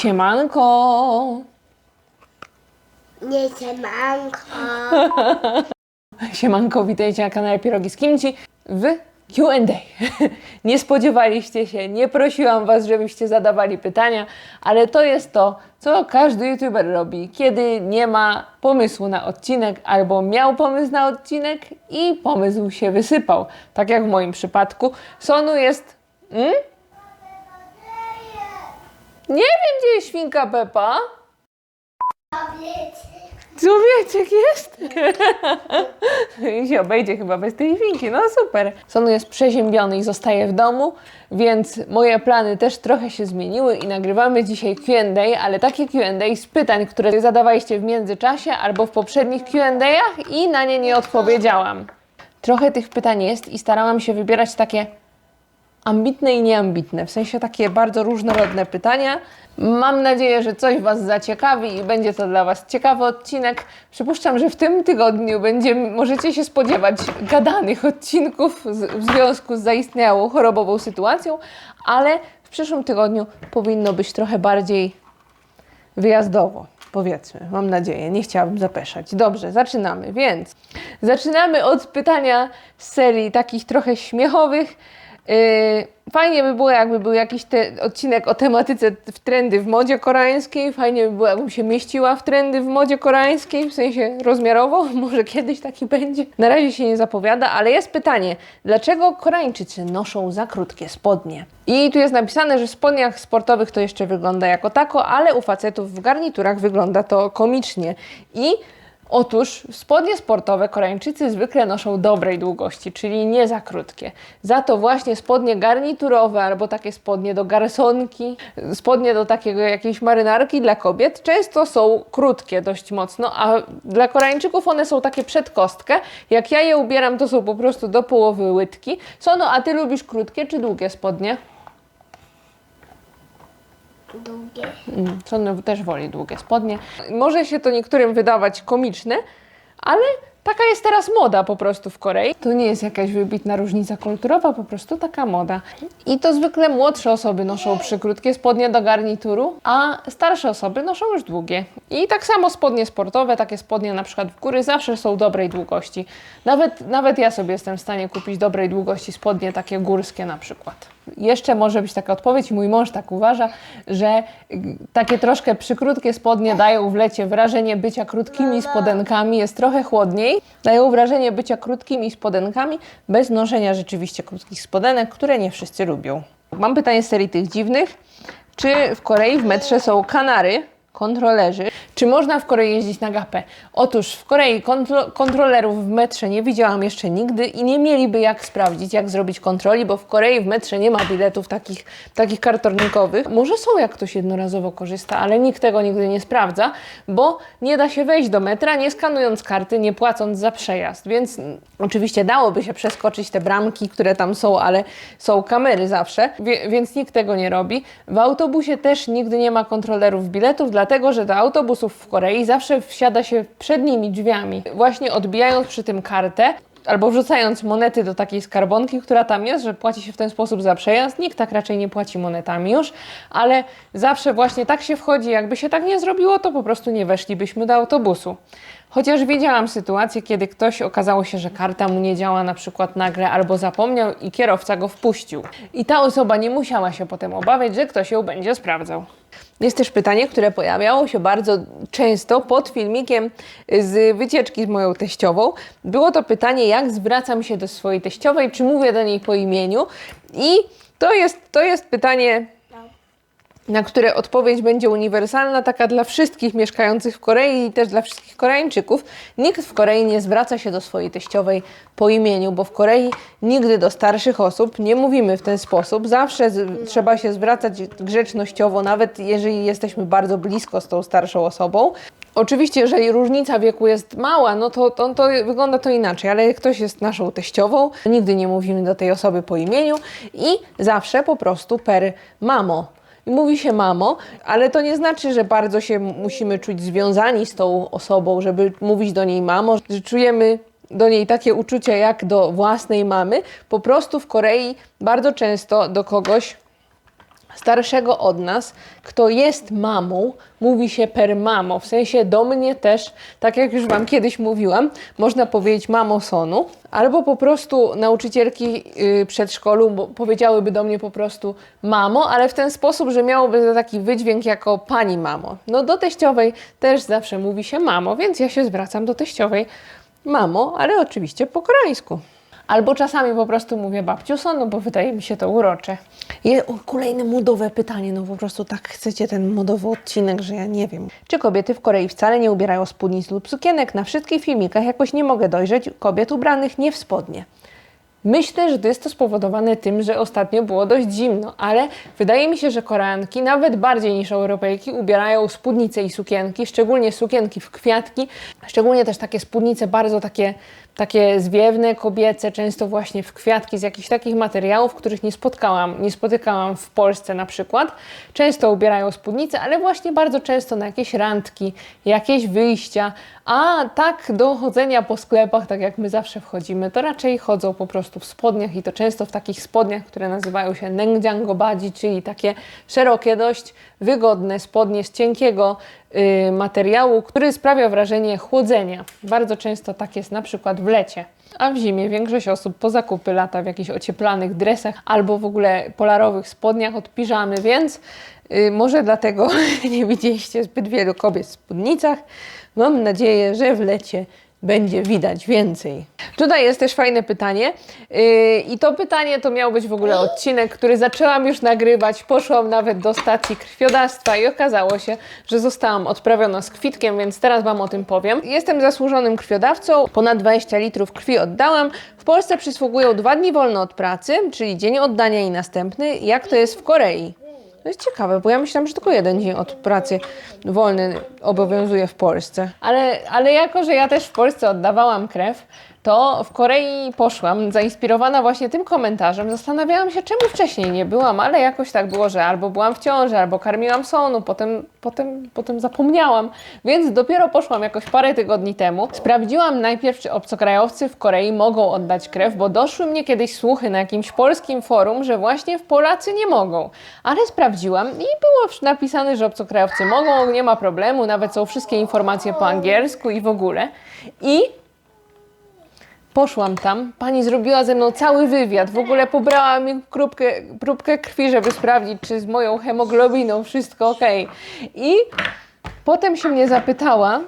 Siemanko! Nie siemanko. Siemanko, witajcie na kanale Pierogi z Kimci w Q&A. Nie spodziewaliście się, nie prosiłam Was, żebyście zadawali pytania, ale to jest to, co każdy youtuber robi, kiedy nie ma pomysłu na odcinek albo miał pomysł na odcinek i pomysł się wysypał. Tak jak w moim przypadku. Sonu jest... Hmm? Nie wiem, gdzie jest świnka Pepa. Człowieczek jest? I się obejdzie chyba bez tej świnki, no super. Sonu jest przeziębiony i zostaje w domu, więc moje plany też trochę się zmieniły i nagrywamy dzisiaj Q&A, ale takie Q&A z pytań, które zadawaliście w międzyczasie albo w poprzednich Q&A'ach i na nie nie odpowiedziałam. Trochę tych pytań jest i starałam się wybierać takie ambitne i nieambitne, w sensie takie bardzo różnorodne pytania. Mam nadzieję, że coś Was zaciekawi i będzie to dla Was ciekawy odcinek. Przypuszczam, że w tym tygodniu będzie, możecie się spodziewać gadanych odcinków w związku z zaistniałą chorobową sytuacją, ale w przyszłym tygodniu powinno być trochę bardziej wyjazdowo, powiedzmy, mam nadzieję. Nie chciałabym zapeszać. Dobrze, zaczynamy. Więc zaczynamy od pytania z serii takich trochę śmiechowych. Yy, fajnie by było, jakby był jakiś odcinek o tematyce w trendy w modzie koreańskiej. Fajnie by było, jakbym się mieściła w trendy w modzie koreańskiej, w sensie rozmiarowo. Może kiedyś taki będzie. Na razie się nie zapowiada, ale jest pytanie, dlaczego Koreańczycy noszą za krótkie spodnie? I tu jest napisane, że w spodniach sportowych to jeszcze wygląda jako tako, ale u facetów w garniturach wygląda to komicznie. I Otóż spodnie sportowe Koreańczycy zwykle noszą dobrej długości, czyli nie za krótkie. Za to właśnie spodnie garniturowe albo takie spodnie do garsonki, spodnie do takiego jakiejś marynarki dla kobiet często są krótkie dość mocno, a dla Koreańczyków one są takie przed kostkę. Jak ja je ubieram, to są po prostu do połowy łydki. Sono, a ty lubisz krótkie czy długie spodnie? Długie. Mm, Sono też woli długie spodnie. Może się to niektórym wydawać komiczne, ale taka jest teraz moda po prostu w Korei. To nie jest jakaś wybitna różnica kulturowa, po prostu taka moda. I to zwykle młodsze osoby noszą przykrótkie spodnie do garnituru, a starsze osoby noszą już długie. I tak samo spodnie sportowe, takie spodnie na przykład w góry zawsze są dobrej długości. Nawet, nawet ja sobie jestem w stanie kupić dobrej długości spodnie takie górskie na przykład. Jeszcze może być taka odpowiedź, mój mąż tak uważa, że takie troszkę przykrótkie spodnie dają w lecie wrażenie bycia krótkimi spodenkami, jest trochę chłodniej, dają wrażenie bycia krótkimi spodenkami, bez noszenia rzeczywiście krótkich spodenek, które nie wszyscy lubią. Mam pytanie z serii tych dziwnych. Czy w Korei w metrze są kanary, kontrolerzy? Czy można w Korei jeździć na gapę? Otóż w Korei kontro kontrolerów w metrze nie widziałam jeszcze nigdy i nie mieliby jak sprawdzić, jak zrobić kontroli, bo w Korei w metrze nie ma biletów takich, takich kartonikowych. Może są, jak ktoś jednorazowo korzysta, ale nikt tego nigdy nie sprawdza, bo nie da się wejść do metra, nie skanując karty, nie płacąc za przejazd. Więc mm, oczywiście dałoby się przeskoczyć te bramki, które tam są, ale są kamery zawsze, wie, więc nikt tego nie robi. W autobusie też nigdy nie ma kontrolerów biletów, dlatego że do autobusów w Korei zawsze wsiada się przednimi drzwiami, właśnie odbijając przy tym kartę. Albo wrzucając monety do takiej skarbonki, która tam jest, że płaci się w ten sposób za przejazd. Nikt tak raczej nie płaci monetami już, ale zawsze właśnie tak się wchodzi. Jakby się tak nie zrobiło, to po prostu nie weszlibyśmy do autobusu. Chociaż widziałam sytuację, kiedy ktoś okazało się, że karta mu nie działa na przykład nagle albo zapomniał i kierowca go wpuścił. I ta osoba nie musiała się potem obawiać, że ktoś ją będzie sprawdzał. Jest też pytanie, które pojawiało się bardzo często pod filmikiem z wycieczki z moją teściową. Było to pytanie, jak zwracam się do swojej teściowej, czy mówię do niej po imieniu. I to jest, to jest pytanie na które odpowiedź będzie uniwersalna, taka dla wszystkich mieszkających w Korei i też dla wszystkich Koreańczyków. Nikt w Korei nie zwraca się do swojej teściowej po imieniu, bo w Korei nigdy do starszych osób nie mówimy w ten sposób. Zawsze z, trzeba się zwracać grzecznościowo, nawet jeżeli jesteśmy bardzo blisko z tą starszą osobą. Oczywiście, jeżeli różnica wieku jest mała, no to, to, to wygląda to inaczej, ale jak ktoś jest naszą teściową, nigdy nie mówimy do tej osoby po imieniu i zawsze po prostu per mamo. Mówi się mamo, ale to nie znaczy, że bardzo się musimy czuć związani z tą osobą, żeby mówić do niej mamo, że czujemy do niej takie uczucia jak do własnej mamy. Po prostu w Korei bardzo często do kogoś starszego od nas, kto jest mamą, mówi się per mamo. W sensie do mnie też, tak jak już Wam kiedyś mówiłam, można powiedzieć mamo sonu, albo po prostu nauczycielki yy, przedszkolu powiedziałyby do mnie po prostu mamo, ale w ten sposób, że miałoby taki wydźwięk jako pani mamo. No do teściowej też zawsze mówi się mamo, więc ja się zwracam do teściowej mamo, ale oczywiście po koreańsku. Albo czasami po prostu mówię babciu son, no bo wydaje mi się to urocze. Je, o, kolejne modowe pytanie, no po prostu tak chcecie ten modowy odcinek, że ja nie wiem. Czy kobiety w Korei wcale nie ubierają spódnic lub sukienek? Na wszystkich filmikach jakoś nie mogę dojrzeć kobiet ubranych nie w spodnie. Myślę, że to jest to spowodowane tym, że ostatnio było dość zimno, ale wydaje mi się, że Koreanki nawet bardziej niż Europejki ubierają spódnice i sukienki, szczególnie sukienki w kwiatki, szczególnie też takie spódnice bardzo takie, takie zwiewne, kobiece, często właśnie w kwiatki z jakichś takich materiałów, których nie spotkałam, nie spotykałam w Polsce na przykład. Często ubierają spódnice, ale właśnie bardzo często na jakieś randki, jakieś wyjścia, a tak do chodzenia po sklepach, tak jak my zawsze wchodzimy, to raczej chodzą po prostu w spodniach i to często w takich spodniach, które nazywają się nengjangobadzi, czyli takie szerokie dość, wygodne spodnie z cienkiego materiału, który sprawia wrażenie chłodzenia. Bardzo często tak jest na przykład w lecie. A w zimie większość osób po zakupy lata w jakichś ocieplanych dresach albo w ogóle polarowych spodniach od piżamy, więc y, może dlatego nie widzieliście zbyt wielu kobiet w spódnicach. Mam nadzieję, że w lecie będzie widać więcej. Tutaj jest też fajne pytanie. Yy, I to pytanie to miał być w ogóle odcinek, który zaczęłam już nagrywać. Poszłam nawet do stacji krwiodawstwa i okazało się, że zostałam odprawiona z kwitkiem, więc teraz Wam o tym powiem. Jestem zasłużonym krwiodawcą, ponad 20 litrów krwi oddałam. W Polsce przysługują dwa dni wolne od pracy, czyli dzień oddania i następny. Jak to jest w Korei? To jest ciekawe, bo ja myślałam, że tylko jeden dzień od pracy wolny obowiązuje w Polsce. Ale, ale jako, że ja też w Polsce oddawałam krew, to w Korei poszłam, zainspirowana właśnie tym komentarzem. Zastanawiałam się, czemu wcześniej nie byłam, ale jakoś tak było, że albo byłam w ciąży, albo karmiłam sonu, potem, potem, potem zapomniałam. Więc dopiero poszłam jakoś parę tygodni temu. Sprawdziłam najpierw, czy obcokrajowcy w Korei mogą oddać krew, bo doszły mnie kiedyś słuchy na jakimś polskim forum, że właśnie w Polacy nie mogą. Ale sprawdziłam i było napisane, że obcokrajowcy mogą, nie ma problemu, nawet są wszystkie informacje po angielsku i w ogóle. I Poszłam tam, pani zrobiła ze mną cały wywiad, w ogóle pobrała mi próbkę, próbkę krwi, żeby sprawdzić, czy z moją hemoglobiną wszystko ok. I potem się mnie zapytała,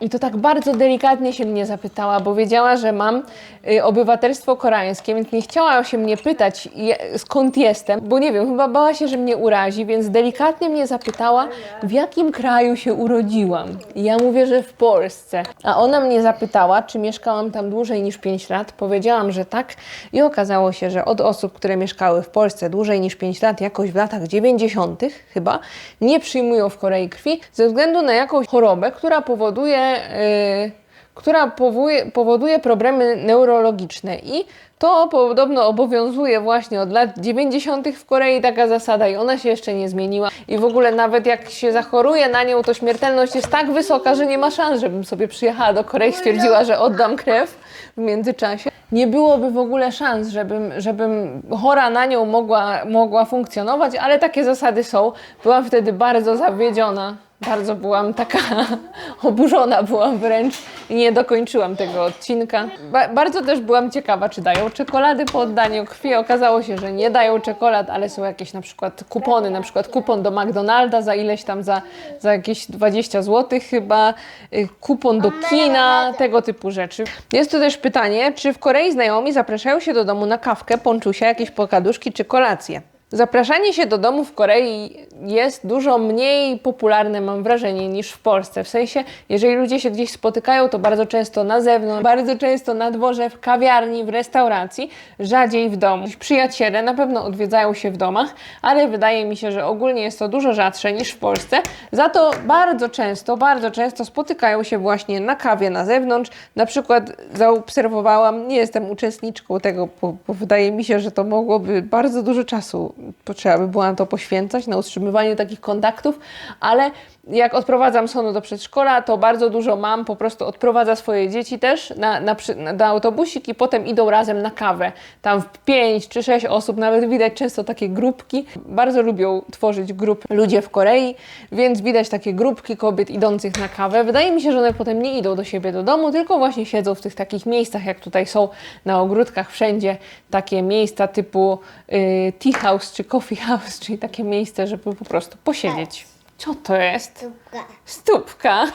i to tak bardzo delikatnie się mnie zapytała, bo wiedziała, że mam y, obywatelstwo koreańskie, więc nie chciała się mnie pytać, je, skąd jestem, bo nie wiem, chyba bała się, że mnie urazi, więc delikatnie mnie zapytała, w jakim kraju się urodziłam. I ja mówię, że w Polsce. A ona mnie zapytała, czy mieszkałam tam dłużej niż 5 lat. Powiedziałam, że tak. I okazało się, że od osób, które mieszkały w Polsce dłużej niż 5 lat, jakoś w latach 90. chyba, nie przyjmują w Korei krwi ze względu na jakąś chorobę, która powoduje yy, która powuje, powoduje problemy neurologiczne i to podobno obowiązuje właśnie od lat 90. w Korei taka zasada i ona się jeszcze nie zmieniła. I w ogóle nawet jak się zachoruje na nią, to śmiertelność jest tak wysoka, że nie ma szans, żebym sobie przyjechała do Korei i stwierdziła, że oddam krew w międzyczasie. Nie byłoby w ogóle szans, żebym, żebym chora na nią mogła, mogła funkcjonować, ale takie zasady są. Byłam wtedy bardzo zawiedziona. Bardzo byłam taka oburzona, byłam wręcz i nie dokończyłam tego odcinka. Ba bardzo też byłam ciekawa, czy dają czekolady po oddaniu krwi. Okazało się, że nie dają czekolad, ale są jakieś na przykład kupony, na przykład kupon do McDonalda za ileś tam, za, za jakieś 20 zł chyba, y, kupon do kina, tego typu rzeczy. Jest tu też pytanie, czy w Korei znajomi zapraszają się do domu na kawkę, ponczusia, jakieś pokaduszki czy kolację? Zapraszanie się do domu w Korei jest dużo mniej popularne, mam wrażenie, niż w Polsce. W sensie, jeżeli ludzie się gdzieś spotykają, to bardzo często na zewnątrz, bardzo często na dworze, w kawiarni, w restauracji, rzadziej w domu. Przyjaciele na pewno odwiedzają się w domach, ale wydaje mi się, że ogólnie jest to dużo rzadsze niż w Polsce. Za to bardzo często, bardzo często spotykają się właśnie na kawie na zewnątrz. Na przykład zaobserwowałam, nie jestem uczestniczką tego, bo, bo wydaje mi się, że to mogłoby bardzo dużo czasu potrzeba by było na to poświęcać, na utrzymywanie takich kontaktów, ale jak odprowadzam Sonu do przedszkola, to bardzo dużo mam po prostu odprowadza swoje dzieci też na, na, na, autobusik i potem idą razem na kawę. Tam w pięć czy sześć osób, nawet widać często takie grupki. Bardzo lubią tworzyć grupy ludzie w Korei, więc widać takie grupki kobiet idących na kawę. Wydaje mi się, że one potem nie idą do siebie do domu, tylko właśnie siedzą w tych takich miejscach, jak tutaj są na ogródkach wszędzie, takie miejsca typu y, tea house czy coffee house, czyli takie miejsce, żeby po prostu posiedzieć. Co to jest? Tuka. Stópka.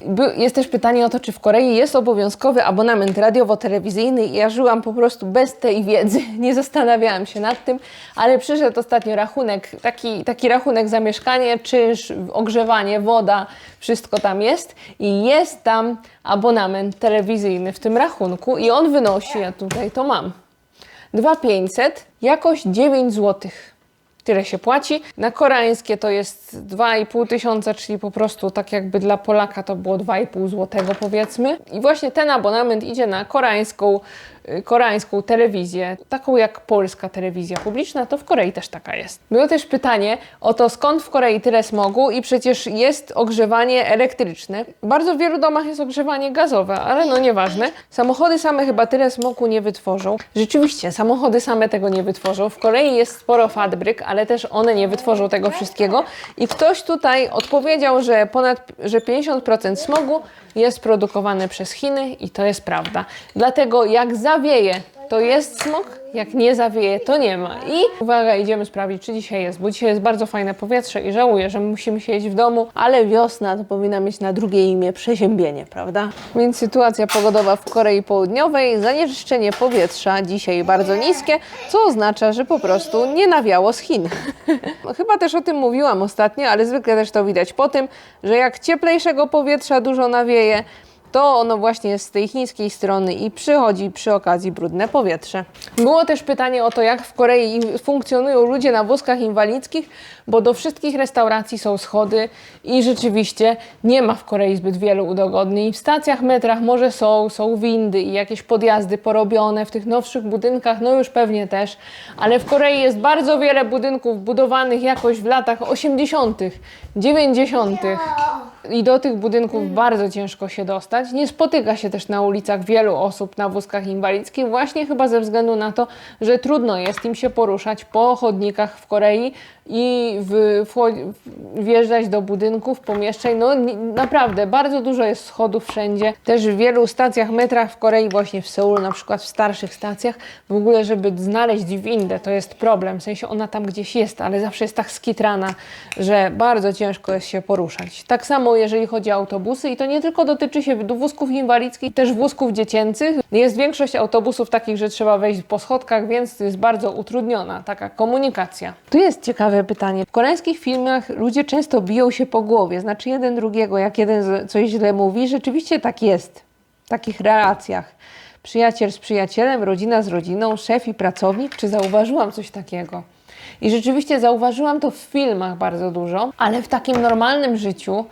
By- Jest też pytanie o to, czy w Korei jest obowiązkowy abonament radiowo-telewizyjny i ja żyłam po prostu bez tej wiedzy, nie zastanawiałam się nad tym, ale przyszedł ostatnio rachunek, taki, taki rachunek za mieszkanie, czynsz, ogrzewanie, woda, wszystko tam jest i jest tam abonament telewizyjny w tym rachunku i on wynosi, ja tutaj to mam, 2500, jakoś 9 złotych. Tyle się płaci. Na koreańskie to jest 2,5 tysiąca, czyli po prostu tak jakby dla Polaka to było 2,5 złotego powiedzmy. I właśnie ten abonament idzie na koreańską, koreańską telewizję, taką jak polska telewizja publiczna, to w Korei też taka jest. Było też pytanie o to, skąd w Korei tyle smogu i przecież jest ogrzewanie elektryczne. W bardzo wielu domach jest ogrzewanie gazowe, ale no nieważne. Samochody same chyba tyle smogu nie wytworzą. Rzeczywiście, samochody same tego nie wytworzą. W Korei jest sporo fabryk, ale też one nie wytworzą tego wszystkiego. I ktoś tutaj odpowiedział, że ponad że 50% smogu jest produkowane przez Chiny i to jest prawda. Dlatego jak zawieje, to jest smog, jak nie zawieje, to nie ma. I uwaga, idziemy sprawdzić, czy dzisiaj jest, bo dzisiaj jest bardzo fajne powietrze i żałuję, że musimy siedzieć w domu, ale wiosna to powinna mieć na drugie imię przeziębienie, prawda? Więc sytuacja pogodowa w Korei Południowej, zanieczyszczenie powietrza dzisiaj bardzo niskie, co oznacza, że po prostu nie nawiało z Chin. Chyba też o tym mówiłam ostatnio, ale zwykle też to widać po tym, że jak cieplejszego powietrza dużo nawieje, to ono właśnie jest z tej chińskiej strony i przychodzi przy okazji brudne powietrze. Było też pytanie o to, jak w Korei funkcjonują ludzie na wózkach inwalidzkich, bo do wszystkich restauracji są schody i rzeczywiście nie ma w Korei zbyt wielu udogodnień. W stacjach metrach może są, są windy i jakieś podjazdy porobione, w tych nowszych budynkach no już pewnie też, ale w Korei jest bardzo wiele budynków budowanych jakoś w latach 80., 90. I do tych budynków bardzo ciężko się dostać. Nie spotyka się też na ulicach wielu osób na wózkach inwalidzkich, właśnie chyba ze względu na to, że trudno jest im się poruszać po chodnikach w Korei i w, wcho- wjeżdżać do budynków, pomieszczeń. No naprawdę, bardzo dużo jest schodów wszędzie. Też w wielu stacjach metrach w Korei, właśnie w Seulu, na przykład w starszych stacjach, w ogóle, żeby znaleźć windę, to jest problem. W sensie ona tam gdzieś jest, ale zawsze jest tak skitrana, że bardzo ciężko jest się poruszać. Tak samo jeżeli chodzi o autobusy i to nie tylko dotyczy się wózków inwalidzkich, też wózków dziecięcych. Jest większość autobusów takich, że trzeba wejść po schodkach, więc jest bardzo utrudniona taka komunikacja. Tu jest ciekawe pytanie. W koreańskich filmach ludzie często biją się po głowie, znaczy jeden drugiego, jak jeden coś źle mówi. Rzeczywiście tak jest w takich relacjach. Przyjaciel z przyjacielem, rodzina z rodziną, szef i pracownik. Czy zauważyłam coś takiego? I rzeczywiście zauważyłam to w filmach bardzo dużo, ale w takim normalnym życiu,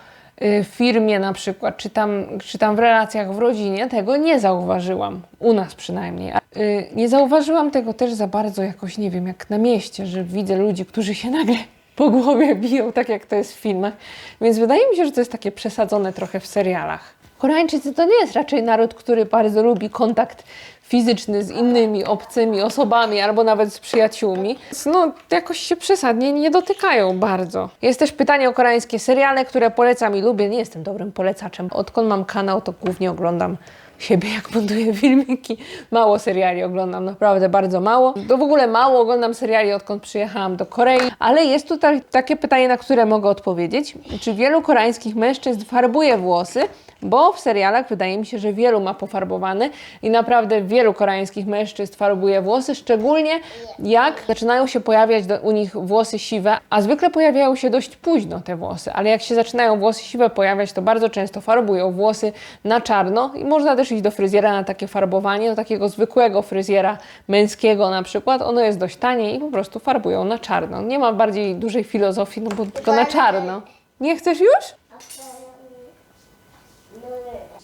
y, w firmie na przykład, czy tam, czy tam w relacjach w rodzinie, tego nie zauważyłam. U nas przynajmniej. Y, Nie zauważyłam tego też za bardzo jakoś, nie wiem, jak na mieście, że widzę ludzi, którzy się nagle po głowie biją, tak jak to jest w filmach. Więc wydaje mi się, że to jest takie przesadzone trochę w serialach. Koreańczycy to nie jest raczej naród, który bardzo lubi kontakt fizyczny z innymi obcymi osobami albo nawet z przyjaciółmi. No, jakoś się przesadnie nie dotykają bardzo. Jest też pytanie o koreańskie seriale, które polecam i lubię. Nie jestem dobrym polecaczem. Odkąd mam kanał, to głównie oglądam siebie, jak montuję filmiki. Mało seriali oglądam, naprawdę bardzo mało. To w ogóle mało oglądam seriali, odkąd przyjechałam do Korei. Ale jest tutaj takie pytanie, na które mogę odpowiedzieć. Czy wielu koreańskich mężczyzn farbuje włosy? Bo w serialach wydaje mi się, że wielu ma pofarbowane i naprawdę wielu koreańskich mężczyzn farbuje włosy, szczególnie jak zaczynają się pojawiać u nich włosy siwe, a zwykle pojawiają się dość późno te włosy, ale jak się zaczynają włosy siwe pojawiać, to bardzo często farbują włosy na czarno i można też iść do fryzjera na takie farbowanie, do takiego zwykłego fryzjera męskiego na przykład, ono jest dość tanie i po prostu farbują na czarno. Nie ma bardziej dużej filozofii, no bo tylko na czarno. Nie chcesz już?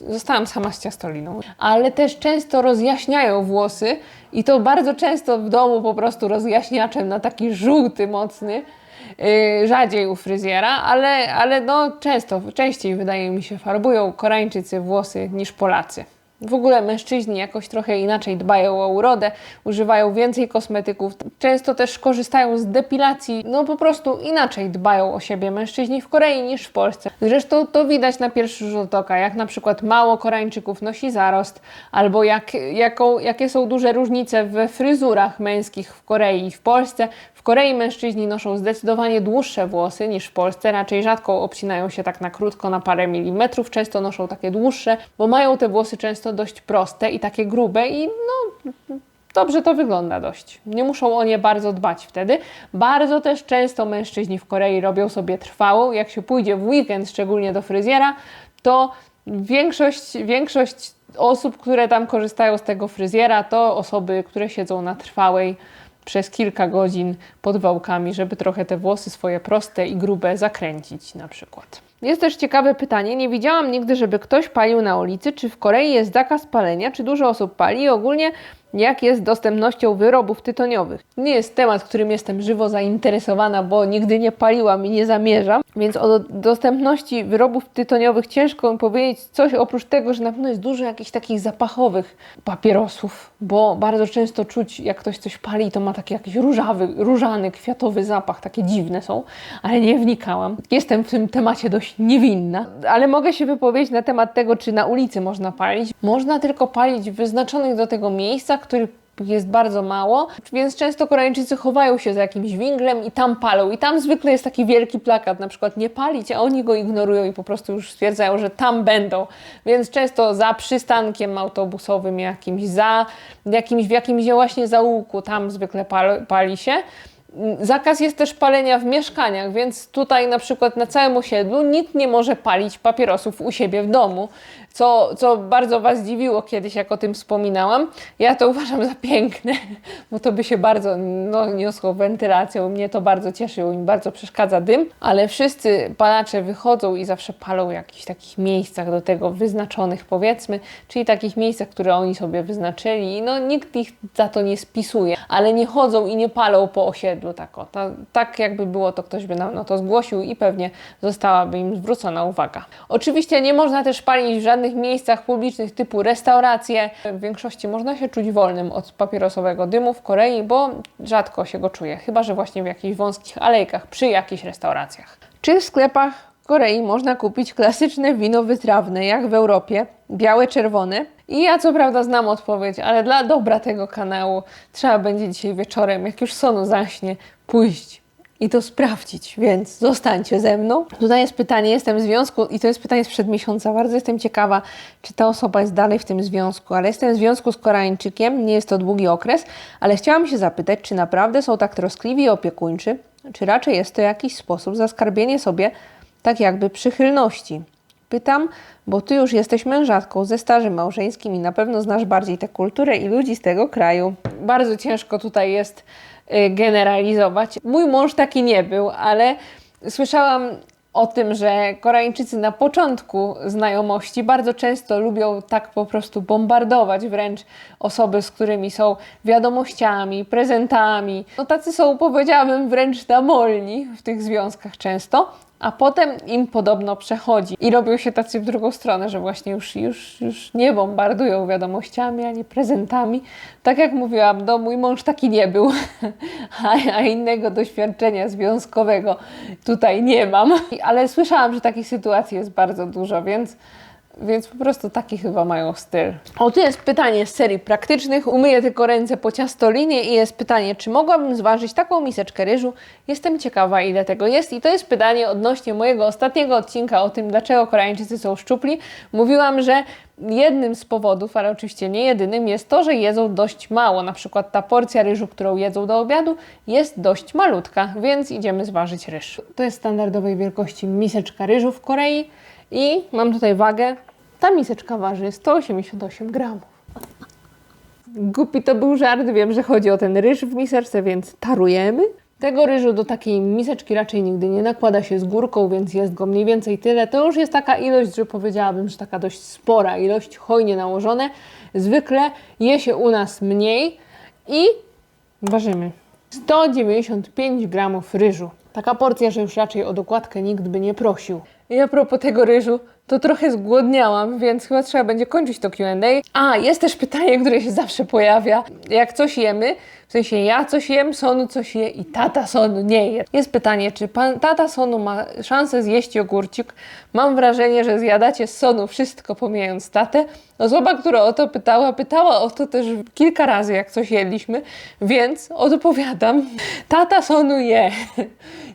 Zostałam sama z ciastoliną. Ale też często rozjaśniają włosy i to bardzo często w domu po prostu rozjaśniaczem na taki żółty, mocny. Yy, rzadziej u fryzjera, ale, ale no często, częściej wydaje mi się farbują Koreańczycy włosy niż Polacy. W ogóle mężczyźni jakoś trochę inaczej dbają o urodę, używają więcej kosmetyków, często też korzystają z depilacji, no po prostu inaczej dbają o siebie mężczyźni w Korei niż w Polsce. Zresztą to widać na pierwszy rzut oka, jak na przykład mało Koreańczyków nosi zarost, albo jak, jaką, jakie są duże różnice we fryzurach męskich w Korei i w Polsce. Korei mężczyźni noszą zdecydowanie dłuższe włosy niż w Polsce, raczej rzadko obcinają się tak na krótko, na parę milimetrów, często noszą takie dłuższe, bo mają te włosy często dość proste i takie grube i no dobrze to wygląda dość. Nie muszą o nie bardzo dbać wtedy. Bardzo też często mężczyźni w Korei robią sobie trwałą. Jak się pójdzie w weekend, szczególnie do fryzjera, to większość, większość osób, które tam korzystają z tego fryzjera, to osoby, które siedzą na trwałej przez kilka godzin pod wałkami, żeby trochę te włosy swoje proste i grube zakręcić na przykład. Jest też ciekawe pytanie. Nie widziałam nigdy, żeby ktoś palił na ulicy. Czy w Korei jest zakaz palenia? Czy dużo osób pali? Ogólnie jak jest dostępnością wyrobów tytoniowych? Nie jest temat, którym jestem żywo zainteresowana, bo nigdy nie paliłam i nie zamierzam. Więc o dostępności wyrobów tytoniowych ciężko mi powiedzieć coś oprócz tego, że na pewno jest dużo jakichś takich zapachowych papierosów, bo bardzo często czuć, jak ktoś coś pali, to ma taki jakiś różawy, różany, kwiatowy zapach, takie dziwne są, ale nie wnikałam. Jestem w tym temacie dość niewinna, ale mogę się wypowiedzieć na temat tego, czy na ulicy można palić. Można tylko palić w wyznaczonych do tego miejscach, których jest bardzo mało, więc często Koreańczycy chowają się za jakimś winglem i tam palą. I tam zwykle jest taki wielki plakat, na przykład nie palić, a oni go ignorują i po prostu już stwierdzają, że tam będą. Więc często za przystankiem autobusowym jakimś, za jakimś, w jakimś właśnie zaułku, tam zwykle pal, pali się. Zakaz jest też palenia w mieszkaniach, więc tutaj na przykład na całym osiedlu nikt nie może palić papierosów u siebie w domu, co, co bardzo Was dziwiło kiedyś, jak o tym wspominałam. Ja to uważam za piękne, bo to by się bardzo no, niosło wentylacją. Mnie to bardzo cieszy, bo mi bardzo przeszkadza dym, ale wszyscy palacze wychodzą i zawsze palą w jakichś takich miejscach do tego wyznaczonych powiedzmy, czyli takich miejscach, które oni sobie wyznaczyli. No nikt ich za to nie spisuje, ale nie chodzą i nie palą po osiedlu tak o. Ta, tak jakby było, to ktoś by nam no, to zgłosił i pewnie zostałaby im zwrócona uwaga. Oczywiście nie można też palić w żadnych miejscach publicznych typu restauracje. W większości można się czuć wolnym od papierosowego dymu w Korei, bo rzadko się go czuje, chyba że właśnie w jakichś wąskich alejkach przy jakichś restauracjach. Czy w sklepach Korei można kupić klasyczne wino wytrawne, jak w Europie, białe, czerwone. I ja co prawda znam odpowiedź, ale dla dobra tego kanału trzeba będzie dzisiaj wieczorem, jak już sonu zaśnie, pójść i to sprawdzić, więc zostańcie ze mną. Tutaj jest pytanie, jestem w związku i to jest pytanie sprzed miesiąca. Bardzo jestem ciekawa, czy ta osoba jest dalej w tym związku, ale jestem w związku z Koreańczykiem, nie jest to długi okres, ale chciałam się zapytać, czy naprawdę są tak troskliwi i opiekuńczy, czy raczej jest to jakiś sposób zaskarbienie sobie tak jakby przychylności. Pytam, bo ty już jesteś mężatką ze stażem małżeńskim i na pewno znasz bardziej tę kulturę i ludzi z tego kraju. Bardzo ciężko tutaj jest generalizować. Mój mąż taki nie był, ale słyszałam o tym, że Koreańczycy na początku znajomości bardzo często lubią tak po prostu bombardować wręcz osoby, z którymi są wiadomościami, prezentami. No tacy są, powiedziałabym, wręcz namolni w tych związkach często a potem im podobno przechodzi i robią się tacy w drugą stronę, że właśnie już, już, już nie bombardują wiadomościami ani prezentami. Tak jak mówiłam, no mój mąż taki nie był, a, a innego doświadczenia związkowego tutaj nie mam. Ale słyszałam, że takich sytuacji jest bardzo dużo, więc więc po prostu taki chyba mają styl. O, tu jest pytanie z serii praktycznych. Umyję tylko ręce po ciastolinie i jest pytanie, czy mogłabym zważyć taką miseczkę ryżu? Jestem ciekawa, ile tego jest. I to jest pytanie odnośnie mojego ostatniego odcinka o tym, dlaczego Koreańczycy są szczupli. Mówiłam, że jednym z powodów, ale oczywiście nie jedynym, jest to, że jedzą dość mało. Na przykład ta porcja ryżu, którą jedzą do obiadu, jest dość malutka, więc idziemy zważyć ryż. To jest standardowej wielkości miseczka ryżu w Korei. I mam tutaj wagę. Ta miseczka waży 188 gramów. Głupi to był żart, wiem, że chodzi o ten ryż w miseczce, więc tarujemy. Tego ryżu do takiej miseczki raczej nigdy nie nakłada się z górką, więc jest go mniej więcej tyle. To już jest taka ilość, że powiedziałabym, że taka dość spora ilość, hojnie nałożone. Zwykle je się u nas mniej i ważymy 195 gramów ryżu. Taka porcja, że już raczej o dokładkę nikt by nie prosił. I a propos tego ryżu, to trochę zgłodniałam, więc chyba trzeba będzie kończyć to Q&A. A, jest też pytanie, które się zawsze pojawia. Jak coś jemy, w sensie ja coś jem, Sonu coś je i tata Sonu nie je. Jest pytanie, czy pan tata Sonu ma szansę zjeść jogurcik? Mam wrażenie, że zjadacie z Sonu wszystko pomijając tatę. Osoba, która o to pytała, pytała o to też kilka razy, jak coś jedliśmy, więc odpowiadam. Tata Sonu je.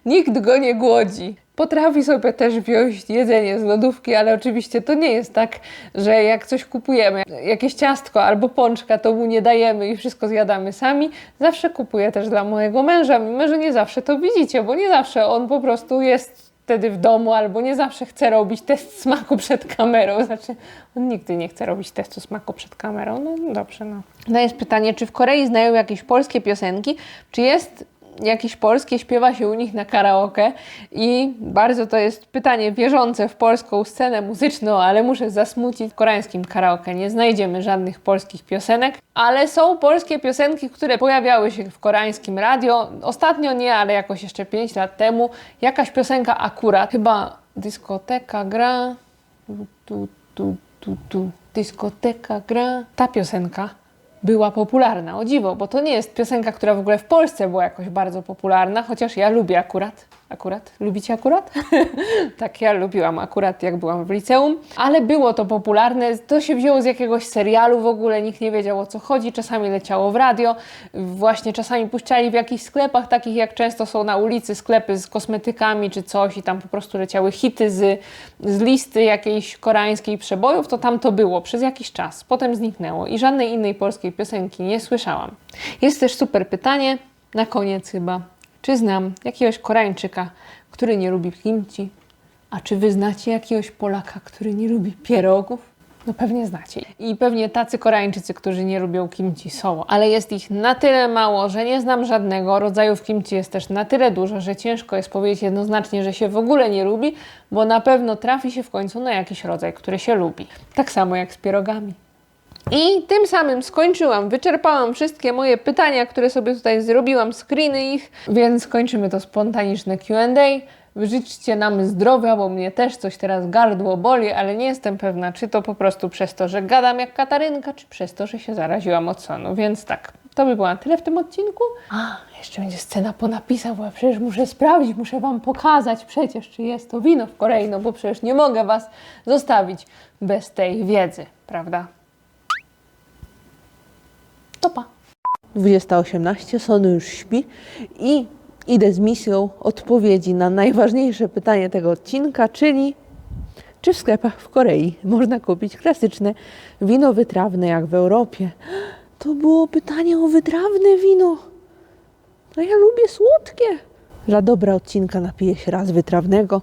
Nikt go nie głodzi. Potrafi sobie też wziąć jedzenie z lodówki, ale oczywiście to nie jest tak, że jak coś kupujemy, jakieś ciastko albo pączka, to mu nie dajemy i wszystko zjadamy sami. Zawsze kupuję też dla mojego męża, mimo że nie zawsze to widzicie, bo nie zawsze on po prostu jest wtedy w domu, albo nie zawsze chce robić test smaku przed kamerą. Znaczy, on nigdy nie chce robić testu smaku przed kamerą. No dobrze, no. No jest pytanie, czy w Korei znają jakieś polskie piosenki? Czy jest jakieś polskie, śpiewa się u nich na karaoke i bardzo to jest pytanie wierzące w polską scenę muzyczną, ale muszę zasmucić. W koreańskim karaoke nie znajdziemy żadnych polskich piosenek, ale są polskie piosenki, które pojawiały się w koreańskim radio. Ostatnio nie, ale jakoś jeszcze 5 lat temu. Jakaś piosenka akurat, chyba dyskoteka gra, tu, tu, tu, tu, tu. dyskoteka gra. Ta piosenka była popularna. O dziwo, bo to nie jest piosenka, która w ogóle w Polsce była jakoś bardzo popularna, chociaż ja lubię akurat. Akurat? Lubicie akurat? tak, ja lubiłam akurat, jak byłam w liceum, ale było to popularne. To się wzięło z jakiegoś serialu w ogóle, nikt nie wiedział o co chodzi. Czasami leciało w radio, właśnie czasami puszczali w jakichś sklepach, takich jak często są na ulicy sklepy z kosmetykami czy coś, i tam po prostu leciały hity z, z listy jakiejś koreańskiej przebojów. To tam to było przez jakiś czas. Potem zniknęło i żadnej innej polskiej piosenki nie słyszałam. Jest też super pytanie, na koniec chyba. Czy znam jakiegoś Koreańczyka, który nie lubi kimchi? A czy wy znacie jakiegoś Polaka, który nie lubi pierogów? No pewnie znacie. I pewnie tacy Koreańczycy, którzy nie lubią kimchi są, ale jest ich na tyle mało, że nie znam żadnego. Rodzajów kimchi jest też na tyle dużo, że ciężko jest powiedzieć jednoznacznie, że się w ogóle nie lubi, bo na pewno trafi się w końcu na jakiś rodzaj, który się lubi. Tak samo jak z pierogami. I tym samym skończyłam, wyczerpałam wszystkie moje pytania, które sobie tutaj zrobiłam, screeny ich, więc kończymy to spontaniczne Q&A. Życzcie nam zdrowia, bo mnie też coś teraz gardło boli, ale nie jestem pewna, czy to po prostu przez to, że gadam jak Katarynka, czy przez to, że się zaraziłam od sonu. Więc tak, to by było na tyle w tym odcinku. A, jeszcze będzie scena po napisach, bo ja przecież muszę sprawdzić, muszę Wam pokazać przecież, czy jest to wino w Korei, no bo przecież nie mogę Was zostawić bez tej wiedzy, prawda? Topa. 20.18, Sony już śpi i idę z misją odpowiedzi na najważniejsze pytanie tego odcinka, czyli czy w sklepach w Korei można kupić klasyczne wino wytrawne jak w Europie? To było pytanie o wytrawne wino. No ja lubię słodkie dla dobra odcinka napiję się raz wytrawnego.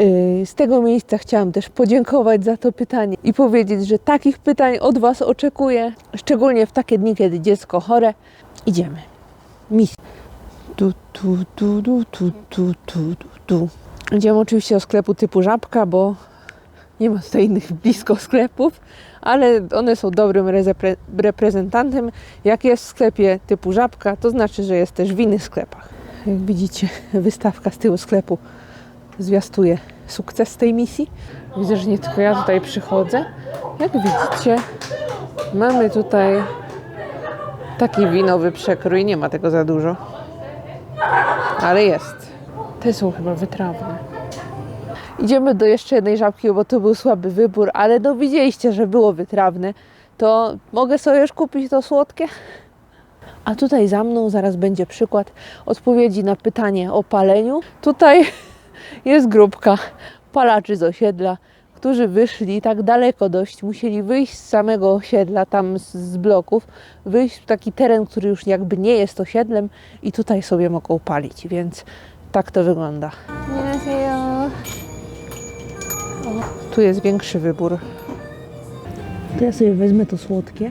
Y, z tego miejsca chciałam też podziękować za to pytanie i powiedzieć, że takich pytań od Was oczekuję, szczególnie w takie dni, kiedy dziecko chore. Idziemy. Misja. Tu, tu, tu, tu, tu, tu, tu, tu. Idziemy oczywiście do sklepu typu żabka, bo nie ma tutaj innych blisko sklepów, ale one są dobrym reprezentantem. Jak jest w sklepie typu żabka, to znaczy, że jest też w innych sklepach. Jak widzicie, wystawka z tyłu sklepu zwiastuje sukces tej misji. Widzę, że nie tylko ja tutaj przychodzę. Jak widzicie, mamy tutaj taki winowy przekrój. Nie ma tego za dużo, ale jest. Te są chyba wytrawne. Idziemy do jeszcze jednej żabki, bo to był słaby wybór, ale no widzieliście, że było wytrawne. To mogę sobie już kupić to słodkie? A tutaj za mną zaraz będzie przykład odpowiedzi na pytanie o paleniu. Tutaj jest grupka palaczy z osiedla, którzy wyszli tak daleko dość, musieli wyjść z samego osiedla, tam z, z bloków, wyjść w taki teren, który już jakby nie jest osiedlem i tutaj sobie mogą palić, więc tak to wygląda. Tu jest większy wybór. To ja sobie wezmę to słodkie.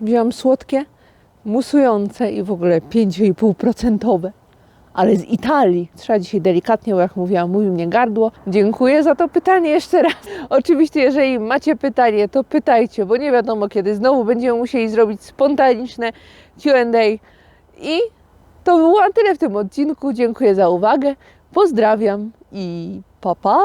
Wziąłam słodkie, musujące i w ogóle 5,5%. Ale z Italii. Trzeba dzisiaj delikatnie, bo jak mówiłam, mówi mnie gardło. Dziękuję za to pytanie jeszcze raz. Oczywiście, jeżeli macie pytanie, to pytajcie, bo nie wiadomo kiedy znowu będziemy musieli zrobić spontaniczne Q&A. I to było tyle w tym odcinku. Dziękuję za uwagę. Pozdrawiam i pa pa!